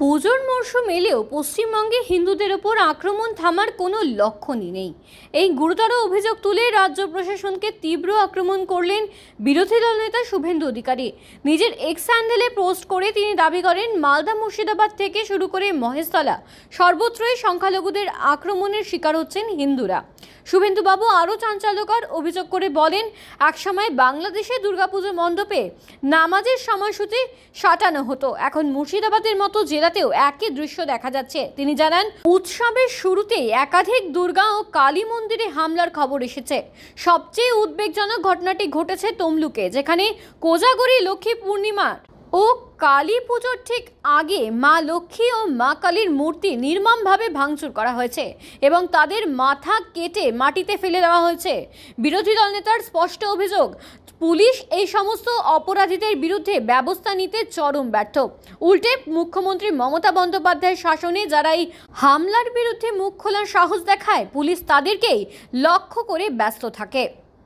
পুজোর মরশুম এলেও পশ্চিমবঙ্গে হিন্দুদের ওপর আক্রমণ থামার কোনো লক্ষণই নেই। এই গুরুতর অভিযোগ তুলে রাজ্য প্রশাসনকে তীব্র আক্রমণ করলেন বিরোধী দল নেতা শুভেন্দু অধিকারী। নিজের এক্স হ্যান্ডেলে পোস্ট করে তিনি দাবি করেন, মালদা মুর্শিদাবাদ থেকে শুরু করে মহেশতলা সর্বত্রই সংখ্যালঘুদের আক্রমণের শিকার হচ্ছেন হিন্দুরা। শুভেন্দুবাবু আরও চাঞ্চল্যকর অভিযোগ করে বলেন, একসময় বাংলাদেশে দুর্গাপুজো মণ্ডপে নামাজের সময়সূচি সাটানো হতো। এখন মুর্শিদাবাদের মতো জেলাতেও একই দৃশ্য দেখা যাচ্ছে। তিনি জানান, উৎসবের শুরুতেই একাধিক দুর্গা ও কালী মন্দিরে হামলার খবর এসেছে। সবচেয়ে উদ্বেগজনক ঘটনাটি ঘটেছে তমলুকে, যেখানে কোজাগরি লক্ষ্মী পূর্ণিমার ও কালী পুজোর ঠিক আগে মা লক্ষ্মী ও মা কালীর মূর্তি নির্মমভাবে ভাঙচুর করা হয়েছে এবং তাদের মাথা কেটে মাটিতে ফেলে দেওয়া হয়েছে। বিরোধী দল নেতার স্পষ্ট অভিযোগ, পুলিশ এই সমস্ত অপরাধীদের বিরুদ্ধে ব্যবস্থা নিতে চরম ব্যর্থ। উল্টে মুখ্যমন্ত্রী মমতা বন্দ্যোপাধ্যায়ের শাসনে যারা এই হামলার বিরুদ্ধে মুখ খোলার সাহস দেখায়, পুলিশ তাদেরকেই লক্ষ্য করে ব্যস্ত থাকে।